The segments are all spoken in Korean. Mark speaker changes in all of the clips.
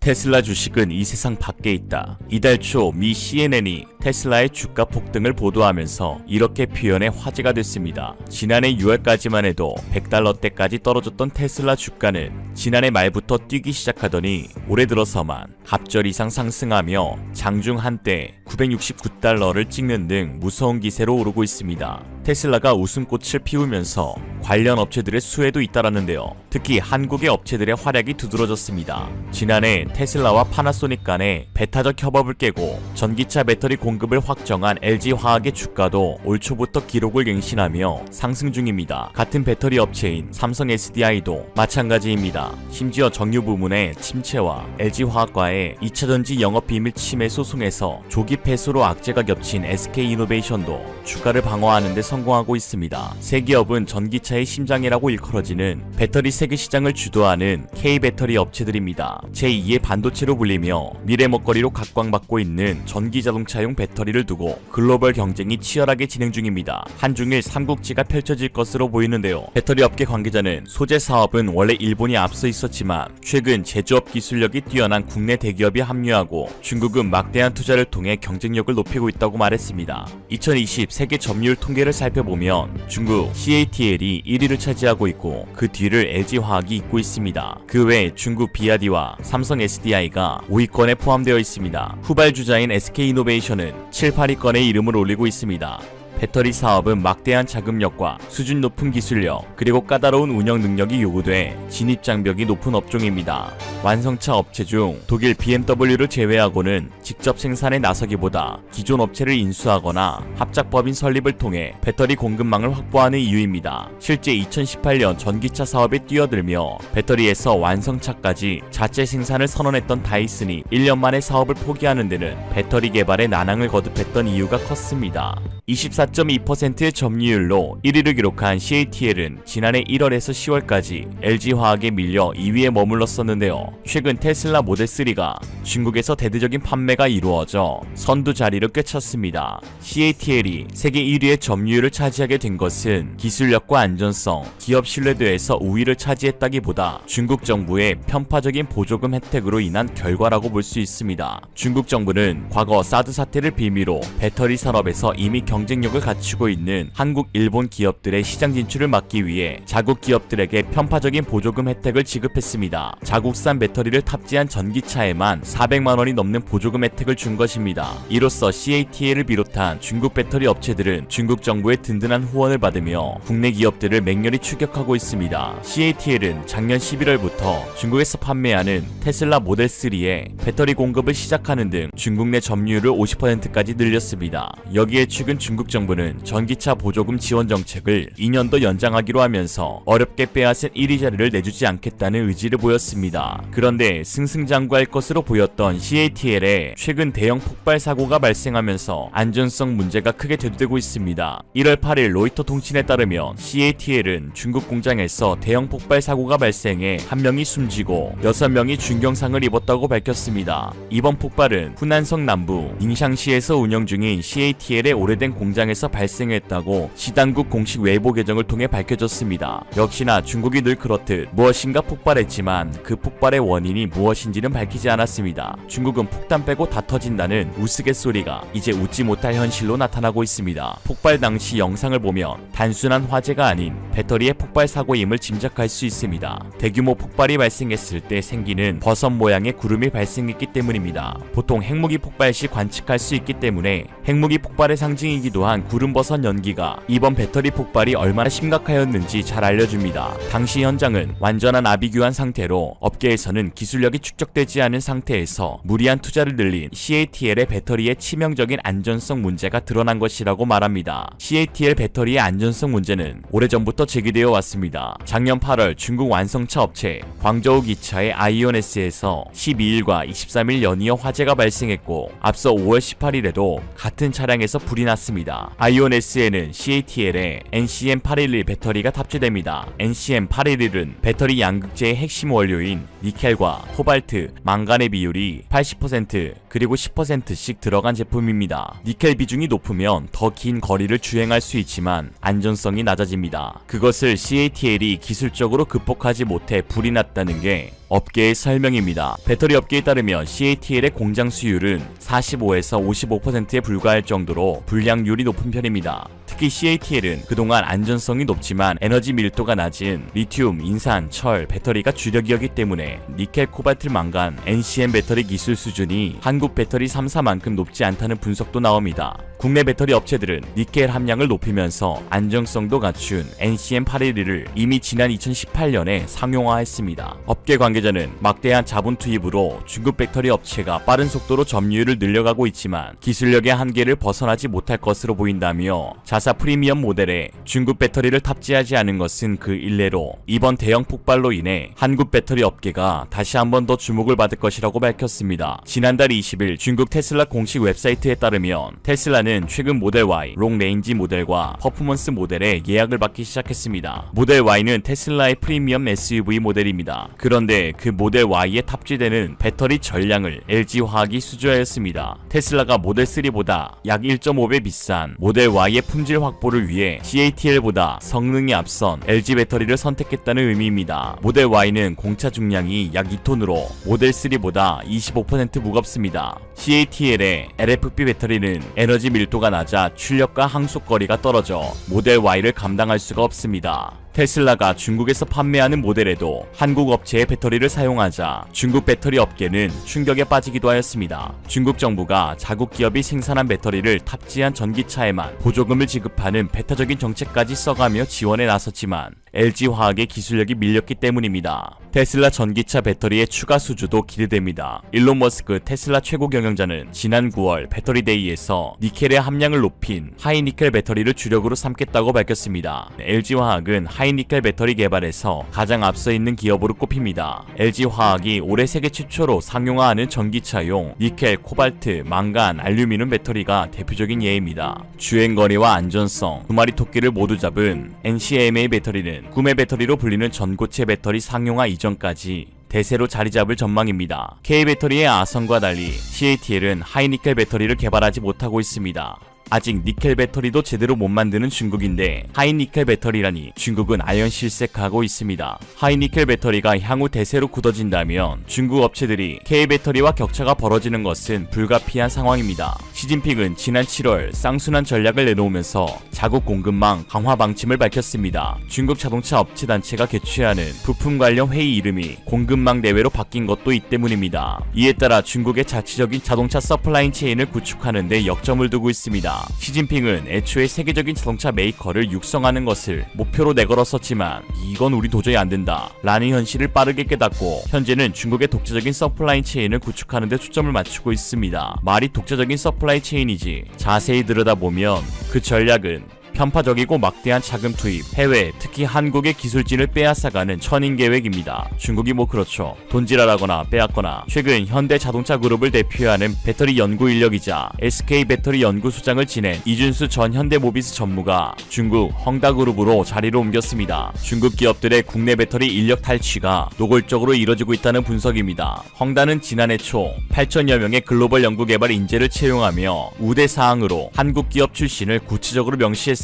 Speaker 1: 테슬라 주식은 이 세상 밖에 있다. 이달 초 미 CNN이 테슬라의 주가 폭등을 보도하면서 이렇게 표현해 화제가 됐습니다. 지난해 6월까지만 해도 100달러대까지 떨어졌던 테슬라 주가는 지난해 말부터 뛰기 시작하더니 올해 들어서만 갑절 이상 상승하며 장중 한때 969달러를 찍는 등 무서운 기세로 오르고 있습니다. 테슬라가 웃음꽃을 피우면서 관련 업체들의 수혜도 잇따랐는데요. 특히 한국의 업체들의 활약이 두드러졌습니다. 지난해 테슬라와 파나소닉 간의 배타적 협업을 깨고 전기차 배터리 공급을 확정한 LG화학의 주가도 올 초부터 기록을 갱신하며 상승 중입니다. 같은 배터리 업체인 삼성 SDI도 마찬가지입니다. 심지어 정유 부문의 침체와 LG화학과의 2차 전지 영업 비밀 침해 소송에서 조기 패소로 악재가 겹친 SK이노베이션도 주가를 방어하는 데 성공하고 있습니다. 세 기업은 전기차의 심장이라고 일컬어지는 배터리 세계 시장을 주도하는 K배터리 업체들입니다. 제2의 반도체로 불리며 미래 먹거리로 각광받고 있는 전기 자동차용 배터리를 두고 글로벌 경쟁이 치열하게 진행 중입니다. 한중일 삼국지가 펼쳐질 것으로 보이는데요. 배터리 업계 관계자는 소재 사업은 원래 일본이 앞서 있었지만 최근 제조업 기술력이 뛰어난 국내 대기업이 합류하고 중국은 막대한 투자를 통해 경쟁력을 높이고 있다고 말했습니다. 2020 세계 점유율 통계를 살펴보면 중국 CATL이 1위를 차지하고 있고 그 뒤를 LG화학이 잇고 있습니다. 그 외 중국 비아디와 삼성 SDI가 5위권에 포함되어 있습니다. 후발주자인 SK이노베이션은 7, 8위권에 이름을 올리고 있습니다. 배터리 사업은 막대한 자금력과 수준 높은 기술력 그리고 까다로운 운영 능력이 요구돼 진입 장벽이 높은 업종입니다. 완성차 업체 중 독일 BMW를 제외하고는 직접 생산에 나서기보다 기존 업체를 인수하거나 합작법인 설립을 통해 배터리 공급망을 확보하는 이유입니다. 실제 2018년 전기차 사업에 뛰어들며 배터리에서 완성차까지 자체 생산을 선언했던 다이슨이 1년 만에 사업을 포기하는 데는 배터리 개발에 난항을 거듭했던 이유가 컸습니다. 24.2%의 점유율로 1위를 기록한 CATL은 지난해 1월에서 10월까지 LG화학에 밀려 2위에 머물렀었는데요. 최근 테슬라 모델 3가 중국에서 대대적인 판매가 이루어져 선두 자리를 꿰찼습니다. CATL이 세계 1위의 점유율을 차지하게 된 것은 기술력과 안전성, 기업 신뢰도에서 우위를 차지했다기보다 중국 정부의 편파적인 보조금 혜택으로 인한 결과라고 볼 수 있습니다. 중국 정부는 과거 사드 사태를 빌미로 배터리 산업에서 이미 경 쟁력을 갖추고 있는 한국, 일본 기업들의 시장 진출을 막기 위해 자국 기업들에게 편파적인 보조금 혜택을 지급했습니다. 자국산 배터리를 탑재한 전기차에만 400만 원이 넘는 보조금 혜택을 준 것입니다. 이로써 CATL을 비롯한 중국 배터리 업체들은 중국 정부의 든든한 후원을 받으며 국내 기업들을 맹렬히 추격하고 있습니다. CATL은 작년 11월부터 중국에서 판매하는 테슬라 모델 3에 배터리 공급을 시작하는 등 중국 내 점유율을 50%까지 늘렸습니다. 여기에 최근 중국 정부는 전기차 보조금 지원 정책을 2년도 연장하기로 하면서 어렵게 빼앗은 1위 자리를 내주지 않겠다는 의지를 보였습니다. 그런데 승승장구할 것으로 보였던 CATL에 최근 대형 폭발 사고가 발생하면서 안전성 문제가 크게 대두되고 있습니다. 1월 8일 로이터 통신에 따르면 CATL은 중국 공장에서 대형 폭발 사고가 발생해 한 명이 숨지고 6명이 중경상을 입었다고 밝혔습니다. 이번 폭발은 후난성 남부 닝샹시에서 운영 중인 CATL의 오래된 공장에서 발생했다고 시당국 공식 웨이보 계정을 통해 밝혀졌습니다. 역시나 중국이 늘 그렇듯 무엇인가 폭발했지만 그 폭발의 원인이 무엇인지는 밝히지 않았습니다. 중국은 폭탄 빼고 다 터진다는 우스갯소리가 이제 웃지 못할 현실로 나타나고 있습니다. 폭발 당시 영상을 보면 단순한 화재가 아닌 배터리의 폭발 사고임을 짐작할 수 있습니다. 대규모 폭발이 발생했을 때 생기는 버섯 모양의 구름이 발생했기 때문입니다. 보통 핵무기 폭발 시 관측할 수 있기 때문에 핵무기 폭발의 상징이 기도 한 구름버섯 연기가 이번 배터리 폭발이 얼마나 심각하였는지 잘 알려줍니다. 당시 현장은 완전한 아비규환 상태로 업계에서는 기술력이 축적되지 않은 상태에서 무리한 투자를 늘린 CATL의 배터리의 치명적인 안전성 문제가 드러난 것이라고 말합니다. CATL 배터리의 안전성 문제는 오래전부터 제기되어 왔습니다. 작년 8월 중국 완성차 업체 광저우 기차의 아이온S에서 12일과 23일 연이어 화재가 발생했 발생했고 앞서 5월 18일에도 같은 차량에서 불이 났 습니다. 아이온 S에는 CATL에 NCM811 배터리가 탑재됩니다. NCM811은 배터리 양극재의 핵심 원료인 니켈과 코발트, 망간의 비율이 80% 그리고 10%씩 들어간 제품입니다. 니켈 비중이 높으면 더 긴 거리를 주행할 수 있지만 안전성이 낮아집니다. 그것을 CATL이 기술적으로 극복하지 못해 불이 났다는 게 업계의 설명입니다. 배터리 업계에 따르면 CATL의 공장 수율은 45에서 55%에 불과할 정도로 불량률이 높은 편입니다. 특히 CATL은 그동안 안전성이 높지만 에너지 밀도가 낮은 리튬, 인산, 철, 배터리가 주력이었기 때문에 니켈, 코발트, 망간, NCM 배터리 기술 수준이 한국 배터리 3사만큼 높지 않다는 분석도 나옵니다. 국내 배터리 업체들은 니켈 함량을 높이면서 안정성도 갖춘 NCM811을 이미 지난 2018년에 상용화했습니다. 업계 관계자는 막대한 자본 투입으로 중국 배터리 업체가 빠른 속도로 점유율을 늘려가고 있지만 기술력의 한계를 벗어나지 못할 것으로 보인다며 자사 프리미엄 모델에 중국 배터리를 탑재하지 않은 것은 그 일례로 이번 대형 폭발로 인해 한국 배터리 업계가 다시 한 번 더 주목을 받을 것이라고 밝혔습니다. 지난달 20일 중국 테슬라 공식 웹사이트에 따르면 테슬라는 최근 모델 Y, 롱 레인지 모델과 퍼포먼스 모델에 예약을 받기 시작했습니다. 모델 Y는 테슬라의 프리미엄 SUV 모델입니다. 그런데 그 모델 Y에 탑재되는 배터리 전량을 LG 화학이 수주하였습니다. 테슬라가 모델 3보다 약 1.5배 비싼 모델 Y의 품질 확보를 위해 CATL보다 성능이 앞선 LG 배터리를 선택했다는 의미입니다. 모델 Y는 공차 중량이 약 2톤으로 모델 3보다 25% 무겁습니다. CATL의 LFP 배터리는 에너지 밀도가 낮아 출력과 항속거리가 떨어져 모델 Y를 감당할 수가 없습니다. 테슬라가 중국에서 판매하는 모델에도 한국 업체의 배터리를 사용하자 중국 배터리 업계는 충격에 빠지기도 하였습니다. 중국 정부가 자국 기업이 생산한 배터리를 탑재한 전기차에만 보조금을 지급하는 배타적인 정책까지 써가며 지원에 나섰지만 LG 화학의 기술력이 밀렸기 때문입니다. 테슬라 전기차 배터리의 추가 수주도 기대됩니다. 일론 머스크 테슬라 최고 경영자는 지난 9월 배터리데이에서 니켈의 함량을 높인 하이니켈 배터리를 주력으로 삼겠다고 밝혔습니다. LG 화학은 하이니켈 배터리 개발에서 가장 앞서 있는 기업으로 꼽힙니다. LG 화학이 올해 세계 최초로 상용화하는 전기차용 니켈, 코발트, 망간, 알루미늄 배터리가 대표적인 예입니다. 주행거리와 안전성, 두 마리 토끼를 모두 잡은 NCMA 배터리는 구매 배터리로 불리는 전고체 배터리 상용화 이전까지 대세로 자리 잡을 전망입니다. K배터리의 아성과 달리 CATL은 하이니켈 배터리를 개발하지 못하고 있습니다. 아직 니켈 배터리도 제대로 못 만드는 중국인데 하이니켈 배터리라니 중국은 아연 실색하고 있습니다. 하이니켈 배터리가 향후 대세로 굳어진다면 중국 업체들이 K 배터리와 격차가 벌어지는 것은 불가피한 상황입니다. 시진핑은 지난 7월 쌍순환 전략을 내놓으면서 자국 공급망 강화 방침을 밝혔습니다. 중국 자동차 업체 단체가 개최하는 부품 관련 회의 이름이 공급망 대회로 바뀐 것도 이 때문입니다. 이에 따라 중국의 자치적인 자동차 서플라인 체인을 구축하는 데 역점을 두고 있습니다. 시진핑은 애초에 세계적인 자동차 메이커를 육성하는 것을 목표로 내걸었었지만 이건 우리 도저히 안 된다. 라는 현실을 빠르게 깨닫고 현재는 중국의 독자적인 서플라인 체인을 구축하는 데 초점을 맞추고 있습니다. 말이 독자적인 서플라이 체인이지 자세히 들여다보면 그 전략은 편파적이고 막대한 자금 투입, 해외, 특히 한국의 기술진을 빼앗아가는 천인 계획입니다. 중국이 뭐 그렇죠. 돈질하라거나 빼앗거나 최근 현대 자동차 그룹을 대표하는 배터리 연구 인력이자 SK 배터리 연구소장을 지낸 이준수 전 현대모비스 전무가 중국 헝다그룹으로 자리를 옮겼습니다. 중국 기업들의 국내 배터리 인력 탈취가 노골적으로 이뤄지고 있다는 분석입니다. 헝다는 지난해 초 8천여 명의 글로벌 연구개발 인재를 채용하며 우대 사항으로 한국 기업 출신을 구체적으로 명시했습니다.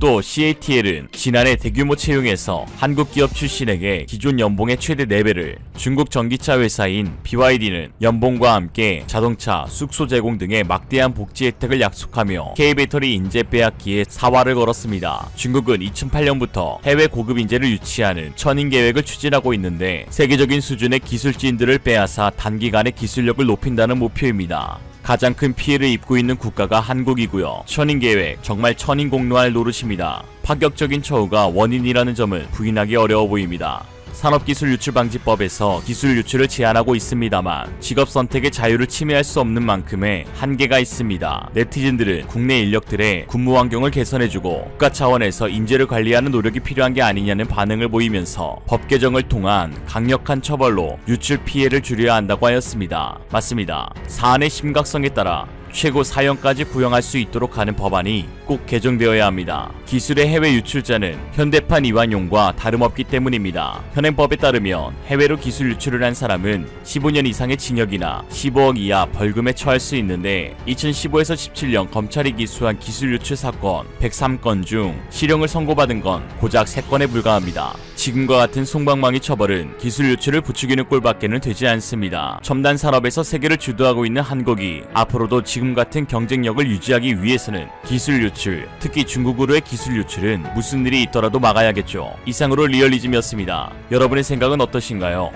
Speaker 1: 또 CATL은 지난해 대규모 채용에서 한국 기업 출신에게 기존 연봉의 최대 4배를 중국 전기차 회사인 BYD는 연봉과 함께 자동차, 숙소 제공 등의 막대한 복지 혜택을 약속하며 K배터리 인재 빼앗기에 사활을 걸었습니다. 중국은 2008년부터 해외 고급 인재를 유치하는 천인 계획을 추진하고 있는데 세계적인 수준의 기술진들을 빼앗아 단기간에 기술력을 높인다는 목표입니다. 가장 큰 피해를 입고 있는 국가가 한국이고요. 천인 계획 정말 천인 공로할 노릇입니다. 파격적인 처우가 원인이라는 점은 부인하기 어려워 보입니다. 산업기술유출방지법에서 기술 유출을 제한하고 있습니다만 직업 선택의 자유를 침해할 수 없는 만큼의 한계가 있습니다. 네티즌들은 국내 인력들의 근무 환경을 개선해주고 국가 차원에서 인재를 관리하는 노력이 필요한 게 아니냐는 반응을 보이면서 법 개정을 통한 강력한 처벌로 유출 피해를 줄여야 한다고 하였습니다. 맞습니다. 사안의 심각성에 따라 최고 사형까지 구형할 수 있도록 하는 법안이 꼭 개정되어야 합니다. 기술의 해외 유출자는 현대판 이완용과 다름없기 때문입니다. 현행법에 따르면 해외로 기술 유출을 한 사람은 15년 이상의 징역이나 15억 이하 벌금에 처할 수 있는데 2015에서 17년 검찰이 기수한 기술 유출 사건 103건 중 실형을 선고받은 건 고작 3건에 불과합니다. 지금과 같은 송방망이 처벌은 기술 유출을 부추기는 꼴밖에는 되지 않습니다. 첨단 산업에서 세계를 주도하고 있는 한국이 앞으로도 지금 같은 경쟁력을 유지하기 위해서는 기술 유출, 특히 중국으로의 기술 유출은 무슨 일이 있더라도 막아야겠죠. 이상으로 리얼리즘이었습니다. 여러분의 생각은 어떠신가요?